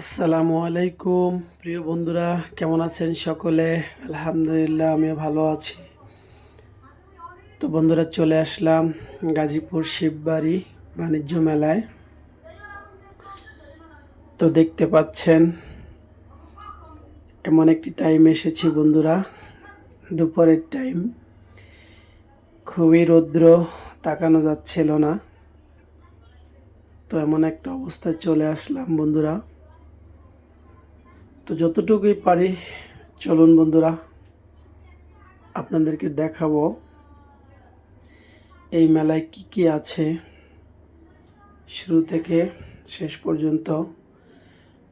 আসসালামু আলাইকুম। প্রিয় বন্ধুরা, কেমন আছেন সকলে? আলহামদুলিল্লাহ, আমিও ভালো আছি। তো বন্ধুরা, চলে আসলাম গাজীপুর শিববাড়ি বাণিজ্য মেলায়। তো দেখতে পাচ্ছেন, এমন একটি টাইম এসেছি বন্ধুরা, দুপুরের টাইম খুবই রৌদ্র, তাকানো যাচ্ছিল না। তো এমন একটা অবস্থায় চলে আসলাম বন্ধুরা। তো যতটুকুই পারি, চলুন বন্ধুরা, আপনাদেরকে দেখাবো এই মেলায় কি কি আছে। শুরু থেকে শেষ পর্যন্ত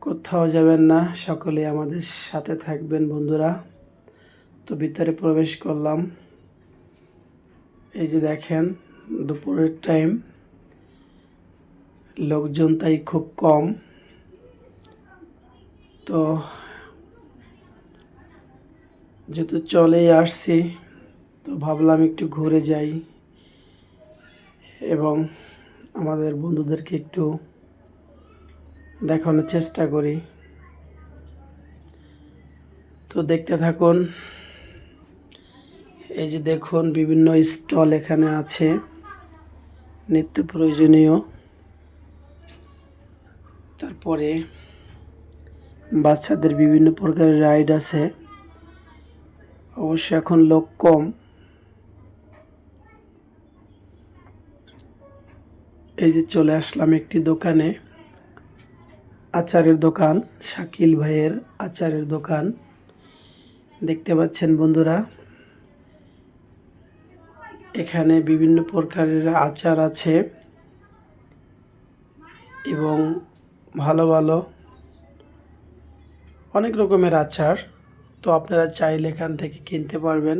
কোথাও যাবেন না, সকলে আমাদের সাথে থাকবেন বন্ধুরা। তো ভিতরে প্রবেশ করলাম। এই যে দেখেন, দুপুরের টাইম লোকজন তাই খুব কম। তো যেহেতু চলেই আসছি, তো ভাবলাম একটু ঘুরে যাই এবং আমাদের বন্ধুদেরকে একটু দেখানোর চেষ্টা করি। তো দেখতে থাকুন, এই যে দেখুন বিভিন্ন স্টল এখানে আছে, নিত্য প্রয়োজনীয়। তারপরে বাচ্চাদের বিভিন্ন প্রকারের রাইড আছে। অবশ্য এখন লোক কম। এই যে চলে আসলাম একটি দোকানে। আচারের দোকান, শাকিল ভাইয়ের আচারের দোকান। দেখতে পাচ্ছেন বন্ধুরা, এখানে বিভিন্ন প্রকারের আচার আছে এবং ভালো ভালো অনেক রকমের আচার, তো আপনারা চাইলে এখান থেকে কিনতে পারবেন।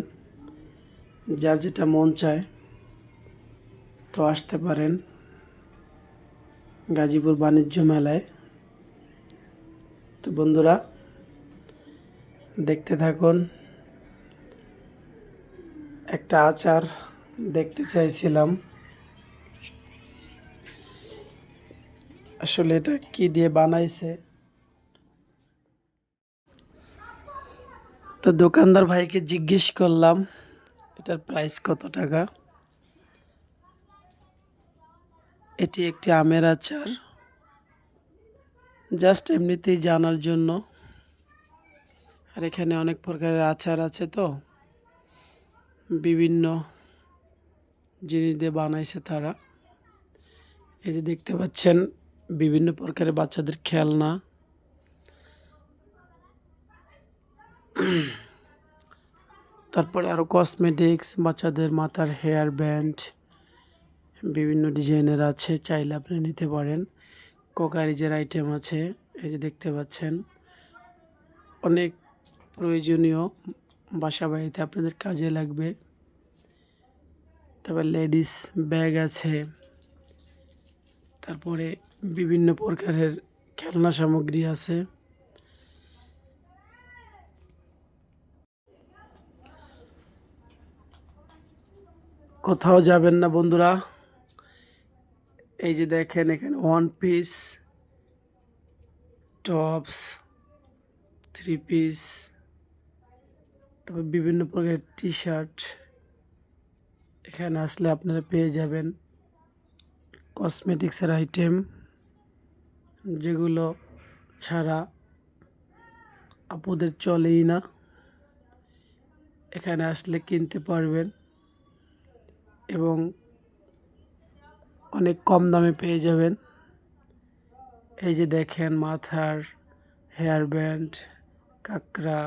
যার যেটা মন চায়, তো আসতে পারেন। গাজীপুর বাণিজ্য মেলায়। তো বন্ধুরা, দেখতে থাকুন। একটা আচার দেখতে চাইছিলাম। আসলে এটা কি দিয়ে বানাইছে? তো দোকানদার ভাইকে জিজ্ঞেস করলাম, এটার প্রাইস কত টাকা? এটি একটি আমের আচার জাস্ট এমনিতেই জানার জন্য। আর এখানে অনেক প্রকারের আচার আছে তো। বিভিন্ন জিনিস দিয়ে বানাইছে তারা। এই যে দেখতে পাচ্ছেন, বিভিন্ন প্রকারের বাচ্চাদের খেলনা। তারপরে আরও কসমেটিক্স বাচ্চাদের মাথার হেয়ার ব্যান্ড বিভিন্ন ডিজাইনের আছে, চাইলে আপনি নিতে পারেন। কোকারিজের আইটেম আছে, এই যে দেখতে পাচ্ছেন। অনেক প্রয়োজনীয় বাসা বাড়িতে আপনাদের কাজে লাগবে। তারপর লেডিস ব্যাগ আছে। তারপরে বিভিন্ন প্রকারের খেলনা সামগ্রী আছে। কোথাও যাবেন না বন্ধুরা। এই যে দেখেন এখানে one piece tops three piece তারপর বিভিন্ন প্রকারের টি শার্ট এখানে আসলে আপনারা পেয়ে যাবেন কসমেটিক্সের আইটেম যেগুলো ছাড়া আপুদের চলেই না। এখানে আসলে কিনতে পারবেন। এবং অনেক কম দামে পেয়ে যাবেন। এই যে দেখেন মাথার হেয়ার ব্যান্ড কাঁকড়া,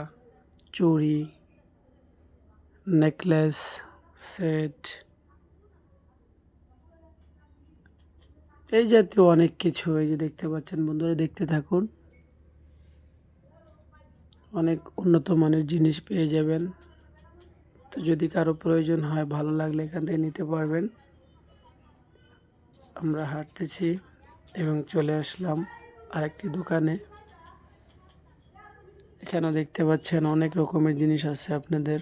চুড়ি নেকলেস সেট এই জাতীয় অনেক কিছু এই যে দেখতে পাচ্ছেন বন্ধুরা, দেখতে থাকুন। অনেক উন্নত মানের জিনিস পেয়ে যাবেন। তো যদি কারও প্রয়োজন হয়, ভালো লাগলে এখান থেকে নিতে পারবেন। আমরা হাঁটতেছি এবং চলে আসলাম আরেকটি দোকানে। এখানে দেখতে পাচ্ছেন অনেক রকমের জিনিস আছে আপনাদের।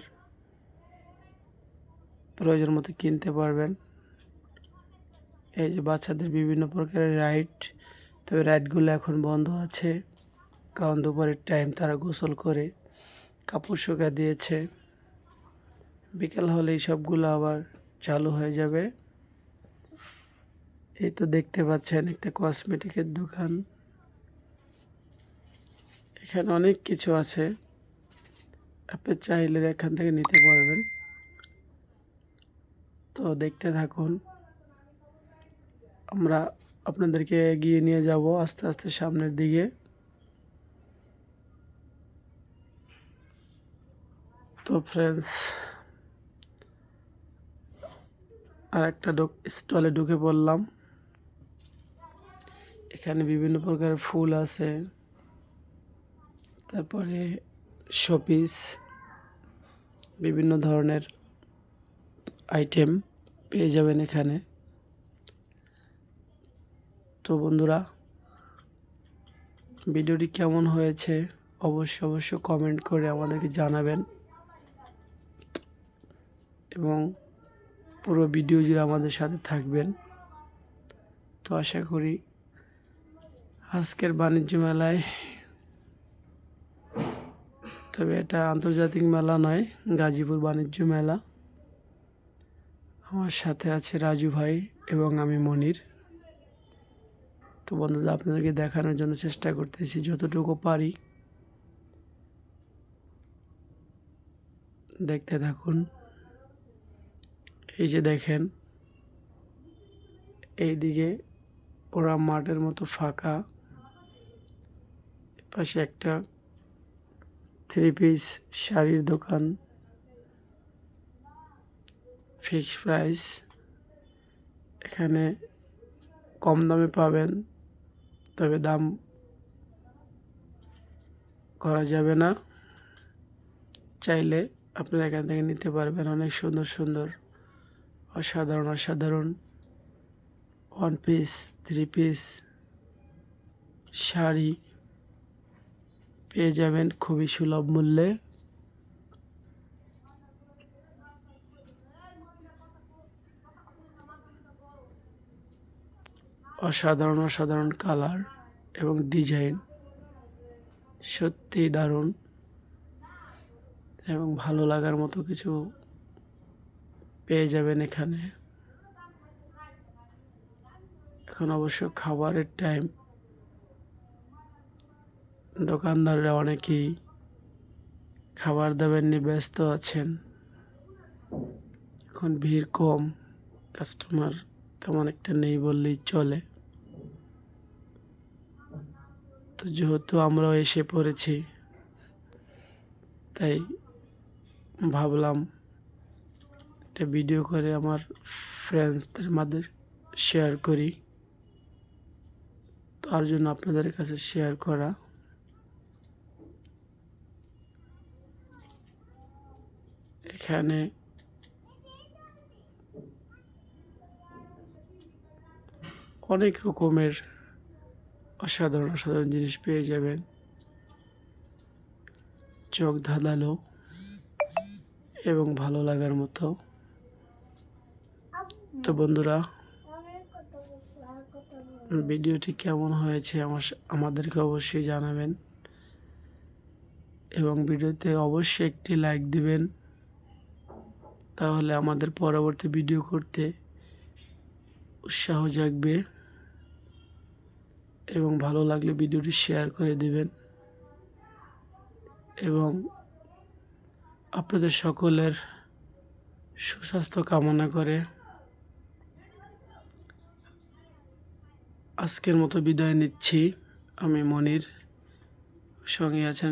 প্রয়োজন মতো কিনতে পারবেন। এই যে বাচ্চাদের বিভিন্ন প্রকারের রাইড। তবে রাইডগুলো এখন বন্ধ আছে। কারণ দুপুরের টাইম তারা গোসল করে কাপড় শুকা দিয়েছে। বিকাল হলেই সবগুলো আবার চালু হয়ে যাবে। এই তো দেখতে পাচ্ছেন একটা কসমেটিকের দোকান। এখানে অনেক কিছু আছে। আপনি চাইলে এখান থেকে নিতে পারবেন। তো দেখতে থাকুন। আমরা আপনাদেরকে এগিয়ে নিয়ে যাব আস্তে আস্তে সামনের দিকে। তো ফ্রেন্ডস আর একটা ডোক, স্টলে ঢুকে পড়লাম। এখানে বিভিন্ন প্রকারের ফুল আছে। তারপরে শোপিস, বিভিন্ন ধরনের আইটেম পেয়ে যাবেন এখানে। তো বন্ধুরা, ভিডিওটি কেমন হয়েছে অবশ্যই অবশ্যই কমেন্ট করে আমাদেরকে জানাবেন। এবং পুরো ভিডিও জুড়ে আমাদের সাথে থাকবেন। তো আশা করি আজকের বাণিজ্য মেলায়, তবে এটা আন্তর্জাতিক মেলা নয়, গাজীপুর বাণিজ্য মেলা। আমার সাথে আছে রাজু ভাই এবং আমি মনির। তো বন্ধুরা, আপনাদেরকে দেখানোর জন্য চেষ্টা করতেছি যতটুকু পারি। দেখতে থাকুন। এই যে দেখেন, এইদিকে ওরা মাঠের মতো ফাঁকা। পাশে একটা থ্রি পিস শাড়ির দোকান। ফিক্স প্রাইস এখানে কম দামে পাবেন, তবে দাম করা যাবে না। চাইলে আপনারা এখান থেকে নিতে পারবেন অনেক সুন্দর সুন্দর। অসাধারণ অসাধারণ। One piece three piece sari পেয়ে যাবেন খুবই সুলভ মূল্যে। অসাধারণ অসাধারণ কালার এবং ডিজাইন সত্যিই দারুণ এবং ভালো লাগার মতো কিছু পেয়ে যাবেন এখানে। এখন অবশ্য খাবারের টাইম দোকানদাররা অনেকেই খাবার দাবার নিয়ে ব্যস্ত আছেন। এখন ভিড় কম কাস্টমার তেমন একটা নেই বললেই চলে। তো যেহেতু আমরাও এসে পড়েছি, তাই ভাবলাম একটা ভিডিও করে আমার ফ্রেন্ডসদের মাঝে শেয়ার করি। তার জন্য আপনাদের কাছে শেয়ার করা। এখানে অনেক রকমের অসাধারণ অসাধারণ জিনিস পেয়ে যাবেন। চোখ ধাঁধালো এবং ভালো লাগার মতো। তো বন্ধুরা, ভিডিওটি কেমন হয়েছে আমার আমাদেরকে অবশ্যই জানাবেন। এবং ভিডিওতে অবশ্যই একটি লাইক দিবেন। তাহলে আমাদের পরবর্তী ভিডিও করতে উৎসাহ জাগবে এবং ভালো লাগলে ভিডিওটি শেয়ার করে দিবেন। এবং আপনাদের সকলের সুস্বাস্থ্য কামনা করে আজকের মতো বিদায় নিচ্ছি। আমি মনির সঙ্গে আছেন